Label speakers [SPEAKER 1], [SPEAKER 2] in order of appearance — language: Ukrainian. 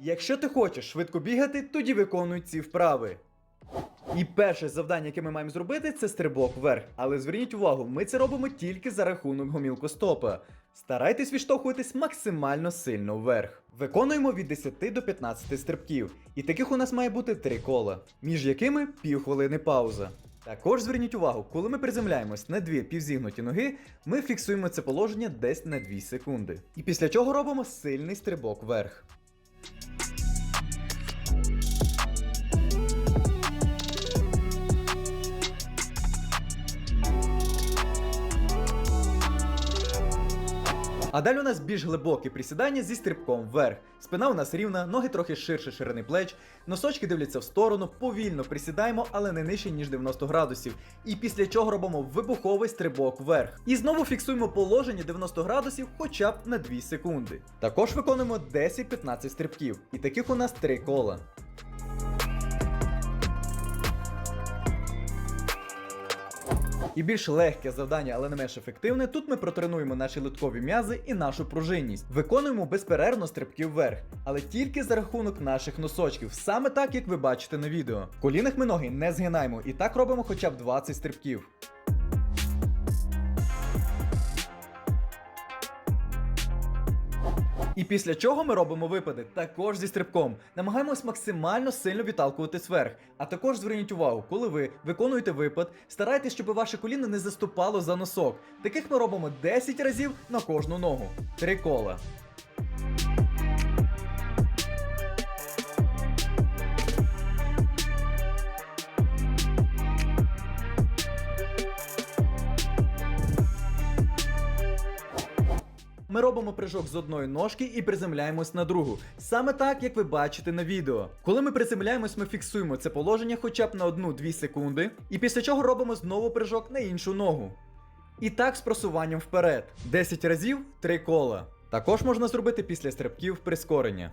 [SPEAKER 1] Якщо ти хочеш швидко бігати, тоді виконуй ці вправи. І перше завдання, яке ми маємо зробити, це стрибок вверх. Але зверніть увагу, ми це робимо тільки за рахунок гомілкостопа. Старайтесь відштовхуватись максимально сильно вверх. Виконуємо від 10 до 15 стрибків, і таких у нас має бути 3 кола, між якими півхвилини пауза. Також зверніть увагу, коли ми приземляємось на дві півзігнуті ноги, ми фіксуємо це положення десь на 2 секунди. І після чого робимо сильний стрибок вверх. А далі у нас більш глибоке присідання зі стрибком вверх. Спина у нас рівна, ноги трохи ширше ширини плеч, носочки дивляться в сторону, повільно присідаємо, але не нижче, ніж 90 градусів. І після чого робимо вибуховий стрибок вверх. І знову фіксуємо положення 90 градусів хоча б на 2 секунди. Також виконуємо 10-15 стрибків, і таких у нас 3 кола. І більш легке завдання, але не менш ефективне. Тут ми протренуємо наші литкові м'язи і нашу пружинність. Виконуємо безперервно стрибки вверх, але тільки за рахунок наших носочків, саме так, як ви бачите на відео. В колінах ми ноги не згинаємо і так робимо хоча б 20 стрибків. І після чого ми робимо випади також зі стрибком. Намагаємось максимально сильно відталкуватись вверх. А також зверніть увагу, коли ви виконуєте випад, старайтесь, щоб ваше коліно не заступало за носок. Таких ми робимо 10 разів на кожну ногу. Три кола. Ми робимо прыжок з одної ножки і приземляємось на другу. Саме так, як ви бачите на відео. Коли ми приземляємось, ми фіксуємо це положення хоча б на 1-2 секунди, і після чого робимо знову прыжок на іншу ногу. І так з просуванням вперед. 10 разів 3 кола. Також можна зробити після стрибків прискорення.